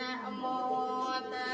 นะโมตั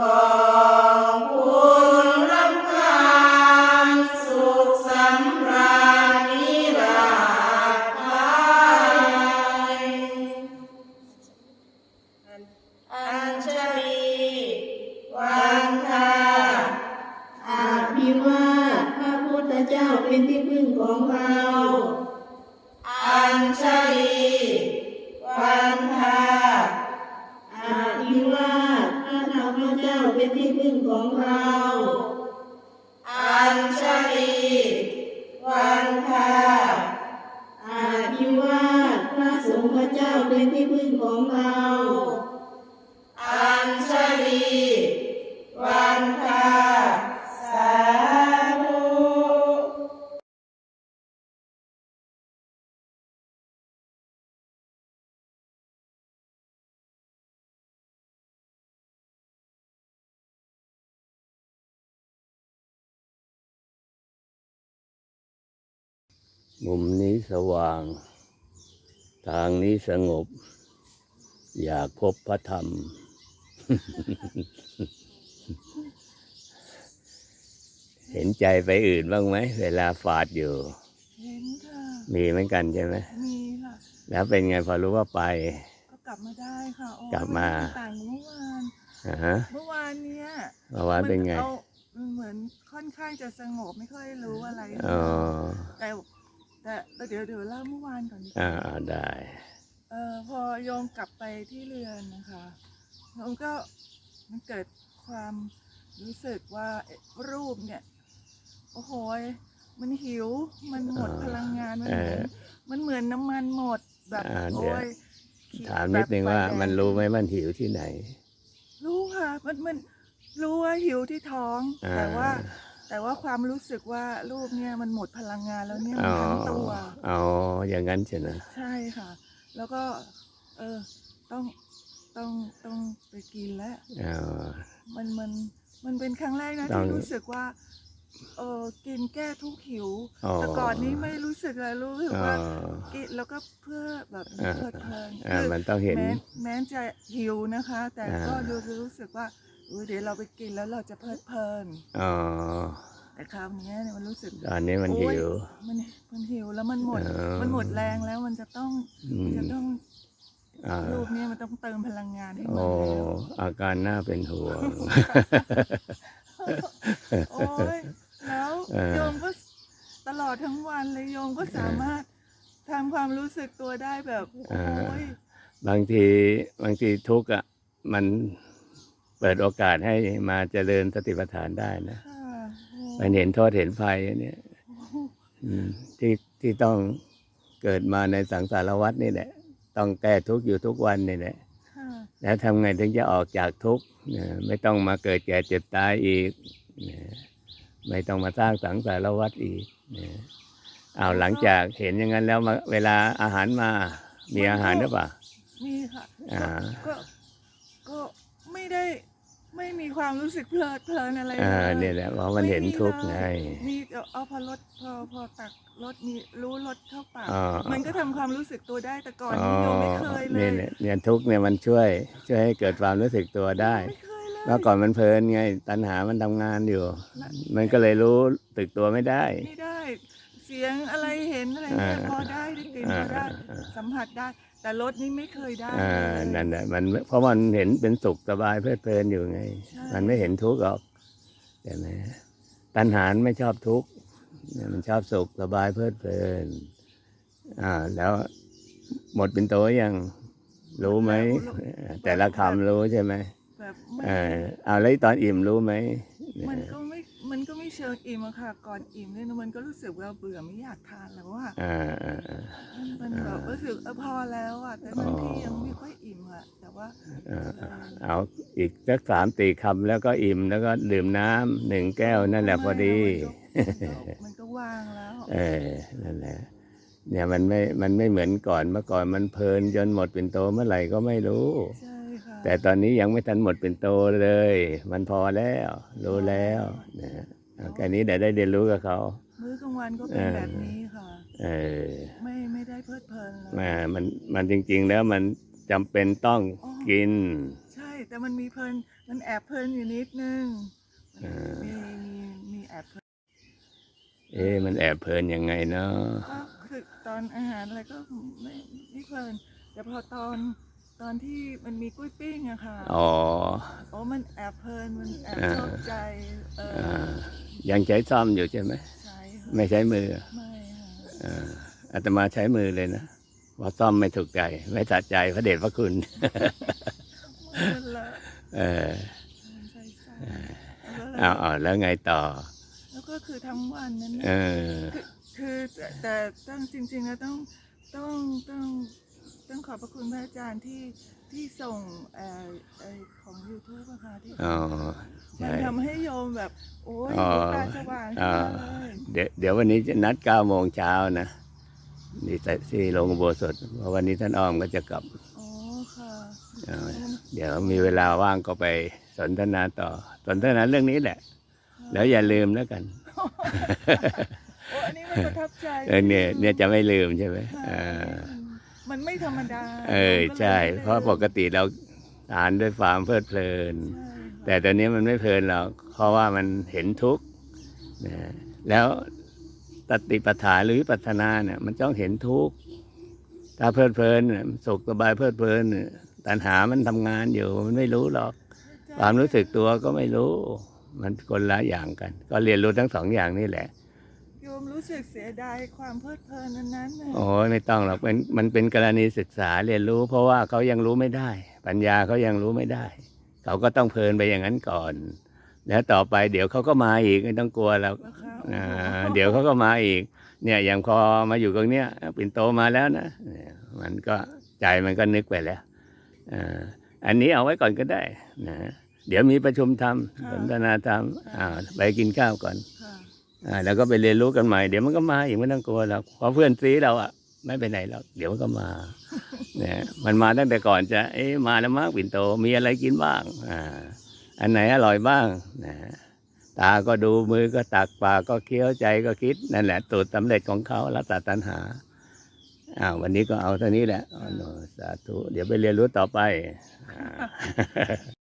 ของบุญรับานสุขสำราญนิรันดร์อัญชลีวันทาอภิวาทพระพุทธเจ้าเป็นที่พึ่งของเรา อัญช มุมนี้สว่าง ทางนี้สงบ อยากพบพระธรรม เห็นใจไปอื่นบ้างไหม เวลาฝาดอยู่ เห็นค่ะ มีเหมือนกันใช่ไหมมีค่ะ แล้วเป็นไงพอรู้ว่าไป ก็กลับมาได้ค่ะโอ้กลับมา ต่างเมื่อวาน อ่าฮะเมื่อวานเนี้ยเมื่อวานเป็นไง มัอามันเหมือนค่อนข้างจะสงบไม่ค่อยรู้อะไร อ๋อ แต่ แต่แต่เดี๋ยวเดี๋ยวเล่าเมื่อวานก่อนดีกอ่าว่าอ่าได้ เออพอโยมกลับไปที่เรือนนะคะโยมก็มันเกิดความรู้สึกว่าเอ๊ะรูปเนี่ย โอ้โหยมันหิว มันหมดอ่าพลังงานมันเอเหมืออนมันเหมือนน้ำมันหมดแบบอ่าเดี๋ยวโอ้ยถามนิดนึงว่าแบบไฟแดมันรู้ไหมมันหิวที่ไหน รู้ค่ะ มันมันรู้ว่าหิวที่ท้อง อ่า แต่ว่า แต่ว่าความรู้สึกว่ารูปเนี่ยมันหมดพลังงานแล้วเนี่ยมัอ๋นอทั้งตัว อ๋ออย่างนั้นใช่ไหมใช่ค่ะ แล้วก็ เออ ต้อง ต้อง ต้องไปกินแล้ว อ๋อ มัน มัน มันเป็นครั้งแรกนะต้องที่รู้สึกว่า เออกินแก้ทุกข์หิว อ๋อ แต่ก่อนนี้ไม่รู้สึกเลยรู้สึกอ๋อ ว่า กินแล้วก็เพื่อแบบอ่า เพลิดเพลินอ่า คือมันต้องเห็น แม้แม้จะหิวนะคะ แต่อ่าก็ดูรู้สึกว่าเออเดี๋ยวเราไปกินแล้วเราจะเพลิดเพลิน อ๋อ แต่คราวเนี้ยเนี่ยมันรู้สึกตอนนี้มันโอ๊ยหิวมันมันหิวแล้วมันหมด เออ มันหมดแรงแล้วมันจะต้องอืมมันจะต้องอ่ารูปเนี้มันต้องเติมพลังงานให้มันโอ้แล้วอาการน่าเป็นห่วง โอ้ยแล้วเออ โยมก็ตลอดทั้งวันเลยโยมก็สามารถทำความรู้สึกตัวได้แบบโอ้ยบางทีบางทีทุกข์อะมัน เปิดโอกาสให้มาเจริญสติปัฏฐานได้นะค่ะโอ้มันเห็นโทษเห็นภัยอันเนี่ยอืมที่ที่ต้องเกิดมาในสังสารวัฏนี่แหละ ต้องแก้ทุกข์อยู่ทุกวันนี่แหละค่ะแล้วทำไงถึงจะออกจากทุกข์นะไม่ต้องมาเกิดแก่เจ็บตายอีกนะไม่ต้องมาสร้างสังสารวัฏอีกนะเอาวหลังจากเห็นอย่างนั้นแล้วมาเวลาอาหารมา มีอาหารหรือเปล่ามีค่ะอ่าก็ก็ไม่ได้ ไม่มีความรู้สึกเพลิดเพลินอะไรอ่าเลยเนี่ยแหละเพราะมันเห็นทุกข์ไงมีเอาเอาพอรถพอพอตักรถมีรู้รถเข้าปากอ่ามั มันก็ทำความรู้สึกตัวได้แต่ก่อนอ๋อนี่โยมไม่เคยเลเนี่ยยเนี่ยเนี่ยทุกข์เนี่ยมันช่วย ช่วยให้เกิดความรู้สึกตัวได้ ไม่เคยเลยเมื่อก่อนมันเพลินไง ตัณหามันทำงานอยู่ มันก็เลยรู้ตึกตัวไม่ได้ ไม่ได้ เสียงอะไรเห็นอะไรเนี่ยอ่าพอได้ได้กลิ่นพอได้อ่า สัมผัสได้ แต่รถนี่ไม่เคยได้อ่าเลยนั่นแหละมันเพราะมันเห็นเป็นสุขสบายเพลิดเพลินอยู่ไง ใช่มันไม่เห็นทุกข์หรอกใช่ไหมตัณหาไม่ชอบทุกข์เนี่ยมันชอบสุขสบายเพลิดเพลิน อ่า แล้วหมดเป็นตัวยังรู้ไหมแต่ละคำรู้ใช่ไหมแบบไม่เออเอาแล้วตอนอิ่มรู้ไหม มันก็ไม่มันก็ไม่เชิงอิ่มอะค่ะ ก่อนอิ่มเนี่ยนะมันก็รู้สึกว่าเบื่อไม่อยากทานแล้วว่าอ่าอ่าอ่ามันแบบรู้สึกเออพอแล้วอะแต่บางทียังไม่ค่อยอิ่มอะแต่ว่าอ่าอ่าเอาอีกสักสามตีคำแล้วก็อิ่มแล้วก็ดื่มน้ำหนึ่งแก้วนั่นแหละพอดี มันก็มันก็ว่างแล้วเออ นั่นแหละ เนี่ยมันไม่ มันไม่เหมือนก่อนเมื่อก่อนมันเพลินจนหมดเป็นโตเมื่อไหร่ก็ไม่รู้ ใช่ค่ะ แต่ตอนนี้ยังไม่ทันหมดเป็นโตเลย มันพอแล้ว รู้แล้วนะเอาแค่นี้เดี๋ยวได้เรียนรู้กับเขา มื้อกลางวันก็เป็นแบบนี้ค่ะ เออ ไม่ไม่ได้เพลิดเพลินเลยแมามันมันจริง ๆ แล้วมันจำเป็นต้องกิน ใช่ แต่มันมีเพลิน มันแอบเพลินอยู่นิดนึงอ่ามีมีมีแอบเพลินเอ๊ะมันแอบเพลินยังไงเนาะก็คือตอนอาหารอะไรก็ไม่ไม่เพลิน แต่พอตอน ตอนที่มันมีกล้วยปิ้งอะค่ะอ๋อโอ้มันแอบเพลินมันแอบอ่าชอบใจเอออ่ายังใช้ซ่อมอยู่ใช่ไหมใช่ค่ะไม่ใช้มือไม่ค่ะอ่าอาตมาใช้มือเลยนะเพราะซ่อมไม่ถูกใจไม่สะใจพระเดชพระคุณ มันละเออมันใส่ใส่แล้วก็เอาเอาแล้วไงต่อ แล้วก็คือทั้งวันนั้นเอน่ะ อ คือคือแต่แต่ต้องจริงๆแล้วต้องต้องต้อง ตต้องขอบพระคุณพระอาจารย์ที่ที่ส่งเอ่อเอ่อของ YouTube อะค่ะที่อ๋อมัใช่ นทำให้โยมแบบ โอ้ยอ๋อตาสว่างขึ้นอ่ามาเลยเดี๋ยวเดี๋ยววันนี้จะนัดเก้าโมงเช้านะนี่แต่ที่โรงอุโบสถเพราะวันนี้ท่านอ้อมก็จะกลับอ๋อค่ะอ่าเดี๋ยวมีเวลาว่างก็ไปสนทนาต่อ สนทนาเรื่องนี้แหละ แล้วอย่าลืมแล้วกัน โอ้อันนี้มันประทับใจเออเนี่ยเนี่ยจะไม่ลืมใช่ไหมค่ะอ่า มันไม่ธรรมดาเออใช่ เพราะปกติเราทานด้วยความเพลิดเพลินใช่แต่ตอนนี้มันไม่เพลินหรอกเพราะว่ามันเห็นทุกข์นะแล้วตติปัฏฐานหรือวิปัสสนาเนี่ยมันต้องเห็นทุกข์ถ้าเพลิดเพลินเนี่ยสุขสบายเพลิดเพลินเนี่ยตัณหามันทำงานอยู่มันไม่รู้หรอก ความรู้สึกตัวก็ไม่รู้ มันคนละอย่างกัน ก็เรียนรู้ทั้งสองอย่างนี่แหละโย มรู้สึกเสียดายความเพลิดเพลินอันนั้นน่ะโอ้ยไม่ต้องหรอกเป็นมันเป็นกรณีศึกษาเรียนรู้ เพราะว่าเขายังรู้ไม่ได้ ปัญญาเขายังรู้ไม่ได้ เขาก็ต้องเพลินไปอย่างนั้นก่อน แล้วต่อไปเดี๋ยวเขาก็มาอีกไม่ต้องกลัวแล้ว นะคะอ่าเดี๋ยวเขาก็มาอีก เนี่ยอย่างพอมาอยู่ตรงเนี้ยปิ่นโตมาแล้วนะเนี่ยมันก็ใจมันก็นึกไปแล้วอ่าอันนี้เอาไว้ก่อนก็ได้นะเดี๋ยวมีประชุมธรรมสนทนาธรรมอ่าไปกินข้าวก่อน ค่ะ อ่าแล้วก็ไปเรียนรู้กันใหม่เดี๋ยวมันก็มาอีกไม่ต้องกลัวหรอกเพราะเพื่อนซีเราอะไม่ไปไหนหรอกเดี๋ยวมันก็มาเนี่ยมันมาตั้งแต่ก่อนจะเอ๊ะมาแล้วมั้งปิ่นโตมีอะไรกินบ้างอ่าอันไหนอร่อยบ้างนะตาก็ดูมือก็ตักปากก็เคี้ยวใจก็คิดนั่นแหละตูดสำเร็จของเขาละตัดตัณหาอ้าววันนี้ก็เอาเท่านี้แหละอ๋อสาธุเดี๋ยวไปเรียนรู้ต่อไป